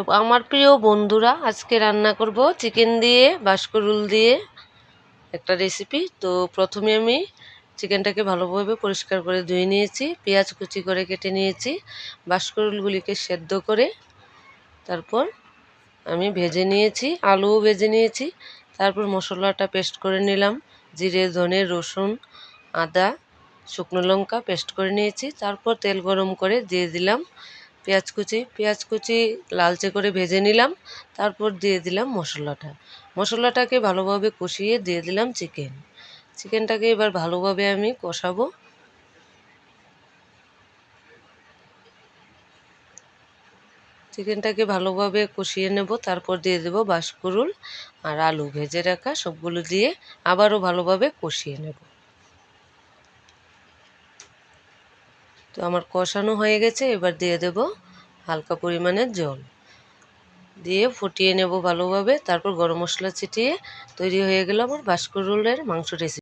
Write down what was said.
তো আমার প্রিয় বন্ধুরা, আজকে রান্না করব চিকেন দিয়ে, বাসকরুল দিয়ে একটা রেসিপি তো প্রথমে আমি চিকেনটাকে ভালোভাবে পরিষ্কার করে ধুয়ে নিয়েছি, পেঁয়াজ কুচি করে কেটে নিয়েছি, বাসকরুলগুলিকে সেদ্ধ করে তারপর আমি ভেজে নিয়েছি, আলুও ভেজে নিয়েছি, তারপর মশলাটা পেস্ট করে নিলাম, জিরে, ধনে, রসুন, আদা, শুকনো লঙ্কা পেস্ট করে নিয়েছি, তারপর তেল গরম করে দিয়ে দিলাম। পেঁয়াজ কুচি পেঁয়াজ কুচি লালচে করে ভেজে নিলাম, তারপর দিয়ে দিলাম মশলাটা। মশলাটাকে ভালোভাবে কষিয়ে দিয়ে দিলাম চিকেন। চিকেনটাকে এবার ভালোভাবে আমি কষাবো। চিকেনটাকে ভালোভাবে কষিয়ে নেব, তারপর দিয়ে দেব বাসকরুল আর আলু ভেজে রাখা সবগুলো দিয়ে আবারও ভালোভাবে কষিয়ে নেব। তো আমার কষানো হয়ে গেছে, এবার দিয়ে দেব হালকা পরিমাণের জল। দিয়ে ফুটিয়ে নেব ভালোভাবে, তারপর গরম মশলা ছিটিয়ে তৈরি হয়ে গেল আমার বাসকরুলের মাংস রেসিপি